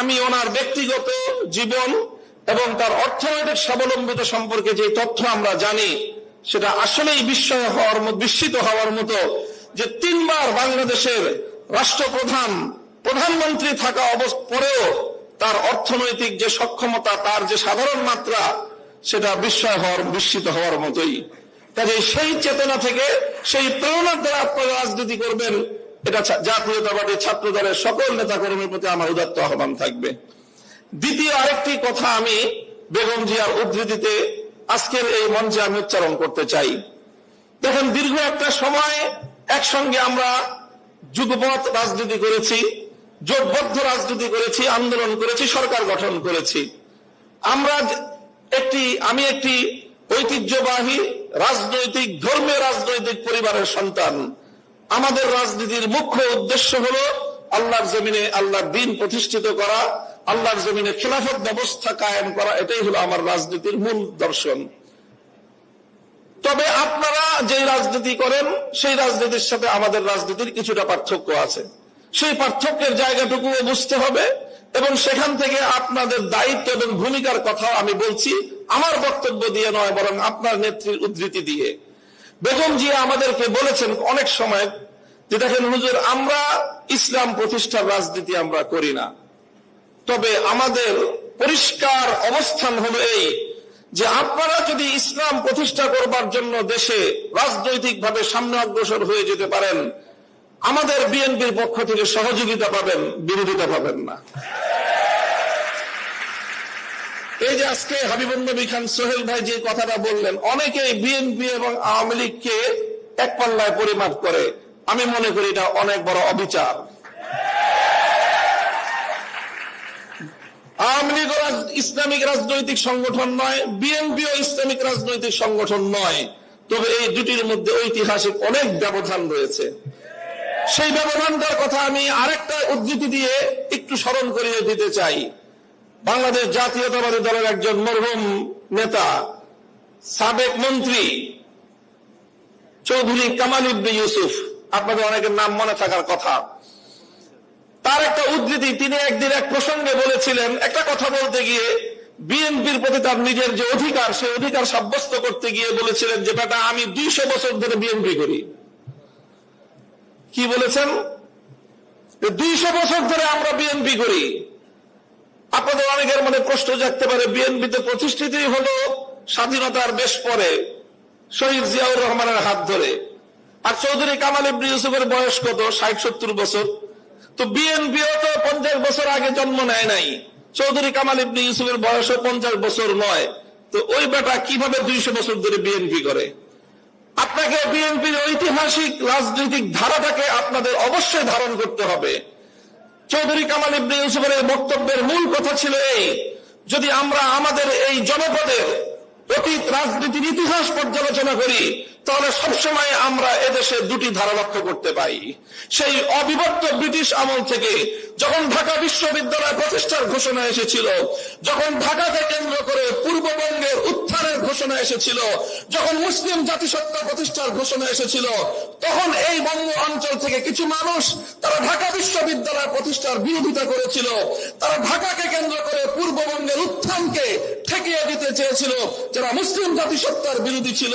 আমি ওনার ব্যক্তিগত জীবন এবং তার অর্থনৈতিক স্বাবলম্বিতা সম্পর্কে যে তথ্য আমরা জানি, সেটা আসলেই বিস্ময় হওয়ার বিস্মিত হওয়ার মতো যে তিনবার বাংলাদেশের রাষ্ট্রপ্রধান, প্রধানমন্ত্রী থাকা পরেও তার অর্থনৈতিক যে সক্ষমতা, তার যে সাধারণ মাত্রা, সেটা বিস্ময় হওয়ার, বিস্মিত হওয়ার মতোই। কাজে সেই চেতনা থেকে, সেই প্রেরণার দ্বারা আপনারা রাজনীতি করবেন এটা ছা- জাতীয়তাবাদী ছাত্র দলের সকল নেতা কর্মীর প্রতি আমার উদাত্ত আহ্বান থাকবে। দ্বিতীয় আরেকটি কথা আমি বেগম জিয়ার উদ্ধৃতিতে আজকের এই মঞ্চে আমি উচ্চারণ করতে চাই। দেখেন, দীর্ঘ একটা সময় একসঙ্গে আমরা যুগপথ রাজনীতি করেছি, জোটবদ্ধ রাজনীতি করেছি, আন্দোলন করেছি, সরকার গঠন করেছি। আমরা একটি, আমি একটি ঐতিহ্যবাহী, রাজনৈতিক, ধর্মীয় রাজনৈতিক পরিবারের সন্তান। আমাদের রাজনীতির মুখ্য উদ্দেশ্য হলো আল্লাহর জমিনে আল্লাহর দিন প্রতিষ্ঠিত করা, আল্লাহর জমিনে খেলাফত ব্যবস্থা কায়েম করা, এটাই হলো আমার রাজনীতির মূল দর্শন। তবে আপনারা যে রাজনীতি করেন, সেই রাজনীতির সাথে আমাদের রাজনীতির কিছুটা পার্থক্য আছে। সেই পার্থক্যের জায়গাটুকুও বুঝতে হবে এবং সেখান থেকে আপনাদের দায়িত্ব এবং ভূমিকার কথা আমি বলছি আমার বক্তব্য দিয়ে নয়, বরং আপনার নেত্রীর উদ্ধৃতি দিয়ে। বেগম জিয়া আমাদেরকে বলেছেন অনেক সময় যে দেখেন, হুজুর, আমরা ইসলাম প্রতিষ্ঠার রাজনীতি আমরা করি না। তবে আমাদের পরিষ্কার অবস্থান হলো এই যে আপনারা যদি ইসলাম প্রতিষ্ঠা করবার জন্য দেশে রাজনৈতিকভাবে সামনে অগ্রসর হয়ে যেতে পারেন, আমাদের বিএনপির পক্ষ থেকে সহযোগিতা পাবেন, বিরোধিতা পাবেন না। এই যে আজকে হাবিবুল নবী খান সোহেল ভাই যে কথাটা বললেন, অনেকেই বিএনপি এবং আওয়ামী লীগকে এক পাল্লায় পরিমাপ করে। আমি মনে করি এটা অনেক বড় অবিচার। আওয়ামী লীগ ইসলামিক রাজনৈতিক সংগঠন নয় বিএনপিও ইসলামিক রাজনৈতিক সংগঠন নয়। তবে এই দুটির মধ্যে ঐতিহাসিক অনেক ব্যবধান রয়েছে। সেই ব্যবধানটার কথা আমি আরেকটা উদ্ধৃতি দিয়ে একটু স্মরণ করিয়ে দিতে চাই। বাংলাদেশ জাতীয়তাবাদী দলের একজন মরহুম নেতা, সাবেক মন্ত্রী চৌধুরী কামাল ইবনে ইউসুফ। আপনাদের অনেকের নাম মনে থাকার কথা। তার একটা উদ্ধৃতি, তিনি একদিন এক প্রসঙ্গে বলেছিলেন, একটা কথা বলতে গিয়ে বিএনপির প্রতি তার নিজের যে অধিকার, সেই অধিকার সাব্যস্ত করতে গিয়ে বলেছিলেন যে, বেটা, আমি দুইশো বছর ধরে বিএনপি করি। কি বলেছেন? দুইশো বছর ধরে আমরা বিএনপি করি। আপনাদের অনেকের মনে প্রশ্ন জাগতে পারে। বিএনপিতে প্রতিষ্ঠিতই হলো স্বাধীনতার বেশ পরে শহীদ জিয়াউর রহমানের হাত ধরে। আর চৌধুরী কামাল ইবনে ইউসুফের বয়স কত? ষাট, সত্তর বছর। তো বিএনপিও তো পঞ্চাশ বছর আগে জন্ম নেয় নাই। চৌধুরী কামাল ইবনে ইউসুফের বয়সও পঞ্চাশ বছর নয়। তো ওই বেটা কীভাবে দুইশো বছর ধরে বিএনপি করে? আপনাকে বিএনপির ঐতিহাসিক, রাজনৈতিক ধারাটাকে আপনাদের অবশ্যই ধারণ করতে হবে। চৌধুরী কামাল ইবনে ইউসুফের বক্তব্যের মূল কথা ছিল এই, যদি আমরা আমাদের এই জনপদের অতীত রাজনীতির ইতিহাস পর্যালোচনা করি তাহলে সবসময় আমরা এদেশে দুটি ধারা লক্ষ্য করতে পাই সেই অবিভক্ত ব্রিটিশ আমল থেকে যখন ঢাকা বিশ্ববিদ্যালয় প্রতিষ্ঠার ঘোষণা এসেছিল, যখন ঢাকাকে কেন্দ্র করে পূর্ববঙ্গের উত্থানের ঘোষণা এসেছিল, যখন মুসলিম জাতিসত্তা প্রতিষ্ঠার ঘোষণা এসেছিল, তখন এই বঙ্গ অঞ্চল থেকে কিছু মানুষ তারা ঢাকা বিশ্ববিদ্যালয় প্রতিষ্ঠার বিরোধিতা করেছিল। তারা ঢাকাকে কেন্দ্র করে পূর্ববঙ্গের উত্থানকে ঠেকিয়ে দিতে চেয়েছিল, যারা মুসলিম জাতিসত্তার বিরোধী ছিল।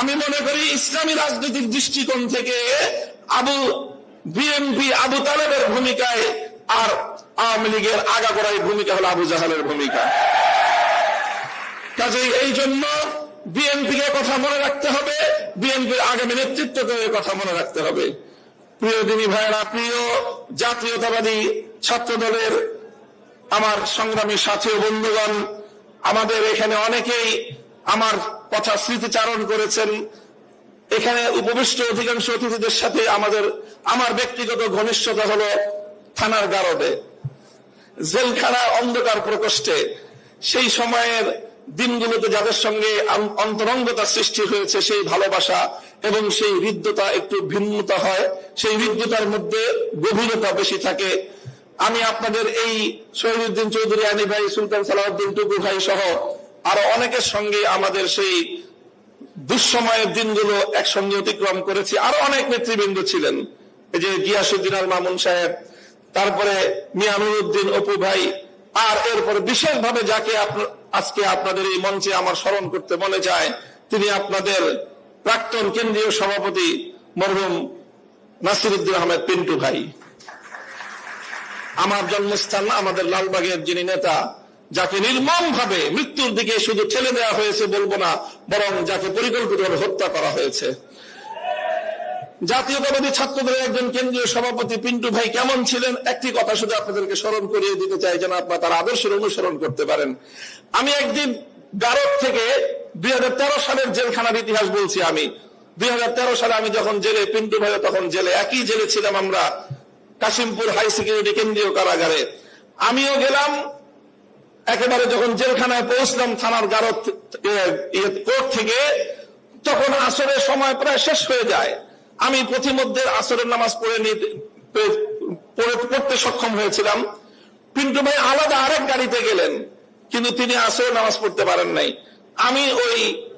আমি মনে করি ইসলামী রাজনৈতিক দৃষ্টিকোণ থেকে আবু বিএনপি আবু তালেবের ভূমিকায় আর আওয়ামী লীগের আগাগোড়াই ভূমিকা হলো আবু জাহালের ভূমিকা। কাজেই এই জন্য বিএনপিকে কথা মনে রাখতে হবে বিএনপির আগামী নেতৃত্বকে কথা মনে রাখতে হবে। প্রিয় দিনী ভাইয়েরা, প্রিয় জাতীয়তাবাদী ছাত্র দলের আমার সংগ্রামী সাথী বন্ধুগণ, আমাদের এখানে অনেকেই আমার কথা স্মৃতিচারণ করেছেন। এখানে উপবিষ্ট অধিকাংশ অতিথিদের সাথে আমাদের, আমার ব্যক্তিগত ঘনিষ্ঠতা হলো থানার গারদে। জেলখানা অন্ধকার প্রকোষ্ঠে। সেই সময়ের দিনগুলোতে যাদের সঙ্গে অন্তরঙ্গতা সৃষ্টি হয়েছে, সেই ভালোবাসা এবং সেই হৃদ্যতা একটু ভিন্নতা হয়। সেই হৃদ্যতার মধ্যে গভীরতা বেশি থাকে। আমি আপনাদের এই শহীদুদ্দিন চৌধুরী আনি ভাই সুলতান সালাউদ্দিন টুকু ভাই সহ আরও অনেকের সঙ্গে আমাদের সেই দুঃসময়ের দিনগুলো একসঙ্গে অতিক্রম করেছি। আরও অনেক নেতৃবৃন্দ ছিলেন। এই যে গিয়াসুদ্দিন আল মামুন সাহেব, তারপরে মিয়ানুরুদ্দিন অপু ভাই, আর এরপরে বিশেষভাবে যাকে আজকে আপনাদের এই মঞ্চে আমার স্মরণ করতে মনে যায় তিনি আপনাদের প্রাক্তন কেন্দ্রীয় সভাপতি মরহুম নাসিরুদ্দিন আহমেদ পিন্টু ভাই। আমার জন্মস্থান আমাদের লালবাগের যিনি নেতা যাকে নির্মম ভাবে মৃত্যুর দিকে শুধু ঠেলে দেওয়া হয়েছে বলব না, বরং যাকে পরিকল্পিতভাবে হত্যা করা হয়েছে। জাতীয়তাবাদী ছাত্রদের একজন কেন্দ্রীয় সভাপতি পিন্টু ভাই কেমন ছিলেন? একটি কথা শুধু আপনাদেরকে স্মরণ করিয়ে দিতে চাই, যেন আপনারা তার আদর্শের অনুসরণ করতে পারেন। আমি একদিন গারদ থেকে দুই হাজার তেরো সালের জেলখানার ইতিহাস বলছি আমি। দুই হাজার তেরো সালে আমি যখন জেলে, পিন্টু ভাই তখন জেলে। একই জেলে ছিলাম আমরা, কাশিমপুর হাই সিকিউরিটি কেন্দ্রীয় কারাগারে। আমিও গেলাম একেবারে যখন জেলখানায় পৌঁছলাম, থানার গারদ কোর্ট থেকে, তখন আসরের সময় প্রায় শেষ হয়ে যায়। আমি পথিমধ্যে আসরের নামাজ পড়ে নিতে পড়তে সক্ষম হয়েছিলাম। পিন্টু ভাই আলাদা আরেক গাড়িতে গেলেন, কিন্তু তিনি আসরের নামাজ পড়তে পারেন নাই। আমি ওই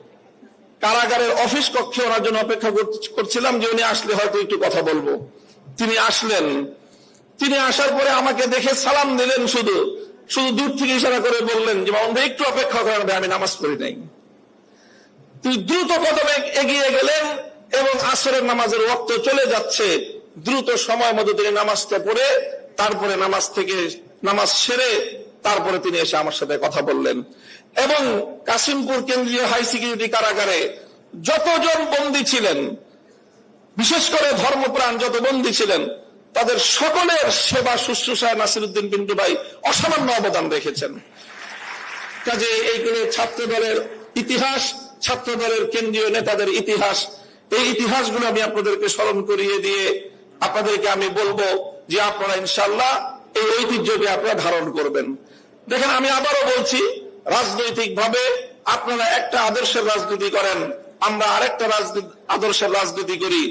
কারাগারের অফিস কক্ষে ওনার জন্য অপেক্ষা কর- করছিলাম যে উনি আসলে হয়তো একটু কথা বলব। তিনি আসলেন। তিনি আসার পরে আমাকে দেখে সালাম দিলেন শুধু। শুধু দূর থেকে ইশারা করে বললেন যে ভাই একটু অপেক্ষা করেন আমি নামাজ পড়ি নাই। তিনি দ্রুত কদমে এগিয়ে গেলেন এবং আসরের নামাজের ওক্ত চলে যাচ্ছে। দ্রুত সময় মতো তিনি নামাজটা পড়ে, তারপরে নামাজ থেকে নামাজ সেরে তারপরে তিনি এসে আমার সাথে কথা বললেন। এবং কাশিমপুর কেন্দ্রীয় হাই সিকিউরিটি কারাগারে যতজন বন্দী ছিলেন, বিশেষ করে ধর্মপ্রাণ যত বন্দী ছিলেন তাদের সকলের সেবা শুশ্রূষায় নাসিরুদ্দিন বিন্দু ভাই অসামান্য অবদান রেখেছেন। কাজে এইগুলো ছাত্র দলের ইতিহাস ছাত্র দলের কেন্দ্রীয় নেতাদের ইতিহাস, এই ইতিহাসগুলো আমি আপনাদেরকে স্মরণ করিয়ে দিয়ে আপনাদেরকে আমি বলব যে আপনারা ইনশাল্লাহ এই ঐতিহ্যকে আপনারা ধারণ করবেন। দেখেন, আমি আবারও বলছি রাজনৈতিক ভাবে আপনারা একটা আদর্শের রাজনীতি করেন, আমরা আরেকটা রাজনীতি আদর্শের রাজনীতি করি।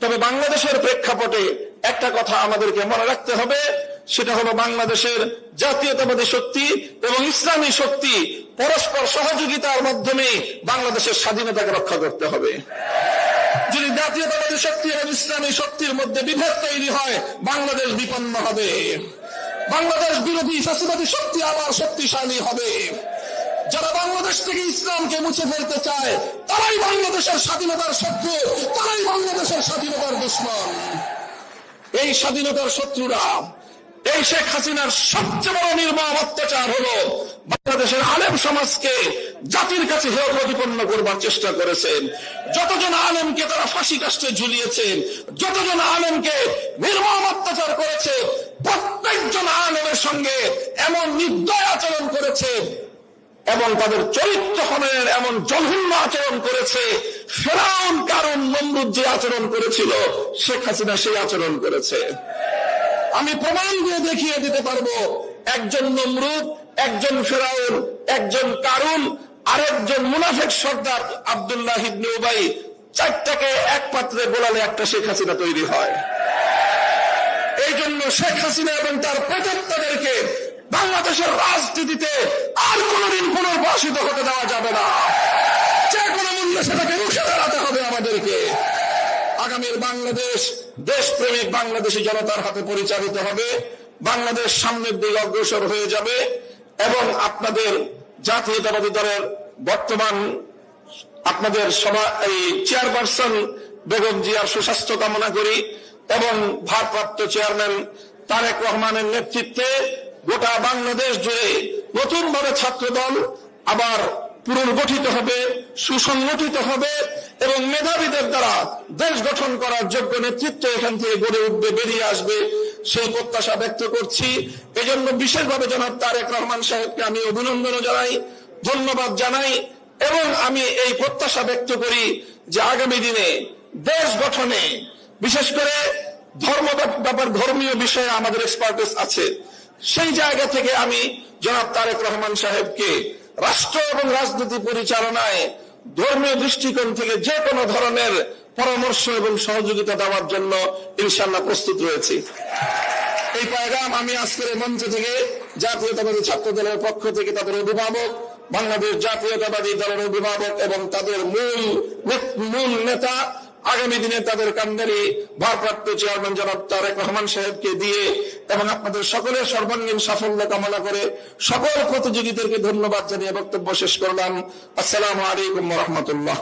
তবে বাংলাদেশের প্রেক্ষাপটে একটা কথা আমাদেরকে মনে রাখতে হবে, সেটা হলো বাংলাদেশের জাতীয়তাবাদী শক্তি এবং ইসলামী শক্তি পরস্পর সহযোগিতার মাধ্যমে বাংলাদেশের স্বাধীনতাকে রক্ষা করতে হবে। যদি জাতীয়তাবাদী শক্তি এবং ইসলামী শক্তির মধ্যে বিভেদ তৈরি হয়, বাংলাদেশ বিপন্ন হবে। বাংলাদেশ বিরোধী ফ্যাসিবাদী শক্তি আবার শক্তিশালী হবে। যারা বাংলাদেশ থেকে ইসলামকে মুছে ফেলতে চায়, তারাই বাংলাদেশের স্বাধীনতার শত্রু, তারাই বাংলাদেশের স্বাধীনতার দুশ্মন। এই স্বাধীনতার শত্রুরা, এই শেখ হাসিনার সবচেয়ে বড় নির্মম অত্যাচার হলো বাংলাদেশের আলেম সমাজকে জাতির কাছে হেয় প্রতিপন্ন করবার চেষ্টা করেছেন। যতজন আলেমকে তারা ফাঁসি কাষ্টে ঝুলিয়েছেন, যতজন আলেমকে নির্মম অত্যাচার করেছে, প্রত্যেকজন আলেমের সঙ্গে এমন নির্দয় আচরণ করেছে এবং তাদের চরিত্র হননের এমন জঘন্য আচরণ করেছে ফেরাউন কারণ নমরুদ যে আচরণ করেছিল, শেখ হাসিনা সেই আচরণ করেছে। আমি প্রমাণ দিয়ে দেখিয়ে দিতে পারব, একজন নমরুদ, একজন ফেরাউন, একজন কারুন, আরেকজন মুনাফেক সর্দার আবদুল্লাহ উবাই, চারটাকে এক পাত্রে গোলালে একটা শেখ হাসিনা তৈরি হয়। এই জন্য শেখ হাসিনা এবং তার প্রেতাত্মাদেরকে বাংলাদেশের রাজনীতিতে আর কোনোদিন পুনর্বাসিত হতে দেওয়া যাবে না। সেটাকে রুখে দাঁড়াতে হবে আমাদেরকে। আগামীর বাংলাদেশ, দেশপ্রেমিক বাংলাদেশী জনতার হাতে পরিচালিত হবে। বাংলাদেশ সামনের দিকে অগ্রসর হয়ে যাবে এবং আপনাদের জাতীয়তাবাদী দলের বর্তমান আপনাদের সভা এই চেয়ারপারসন বেগম জিয়ার সুস্বাস্থ্য কামনা করি এবং ভারপ্রাপ্ত চেয়ারম্যান তারেক রহমানের নেতৃত্বে গোটা বাংলাদেশ জুড়ে নতুন ভাবে ছাত্র দল আবার পুনর্গঠিত হবে, সুসংগঠিত হবে এবং মেধাবীদের দ্বারা দেশ গঠন করার যোগ্য নেতৃত্ব এখান থেকে গড়ে উঠবে, বেরিয়ে আসবে। সেই প্রত্যাশা ব্যক্ত করছি। এজন্য বিশেষভাবে জনাব তারেক রহমান সাহেবকে আমি অভিনন্দন জানাই, ধন্যবাদ জানাই এবং আমি এই প্রত্যাশা ব্যক্ত করি যে আগামী দিনে দেশ গঠনে, বিশেষ করে ধর্ম ব্যাপার, ধর্মীয় বিষয়ে আমাদের এক্সপার্টিস আছে। সেই জায়গা থেকে আমি জনাব তারেক রহমান সাহেবকে রাষ্ট্র এবং রাজনীতি পরিচালনায় ধর্মীয় দৃষ্টিকোণ থেকে যে কোনো ধরনের পরামর্শ এবং সহযোগিতা দেওয়ার জন্য ইনশাল্লাহ প্রস্তুত রয়েছি। এই পায়গাম আমি আজকের মঞ্চ থেকে জাতীয়তাবাদী ছাত্র দলের পক্ষ থেকে তাদের অভিভাবক, বাংলাদেশ জাতীয়তাবাদী দলের অভিভাবক এবং তাদের মূল মূল নেতা আগামী দিনে তাদের কান্দারি ভারপ্রাপ্ত চেয়ারম্যান জনাব তারেক রহমান সাহেবকে দিয়ে এবং আপনাদের সকলের সর্বাঙ্গীন সাফল্য কামনা করে সকল প্রতিযোগীদেরকে ধন্যবাদ জানিয়ে বক্তব্য শেষ করলাম। আসসালাম আলাইকুম রহমতুল্লাহ।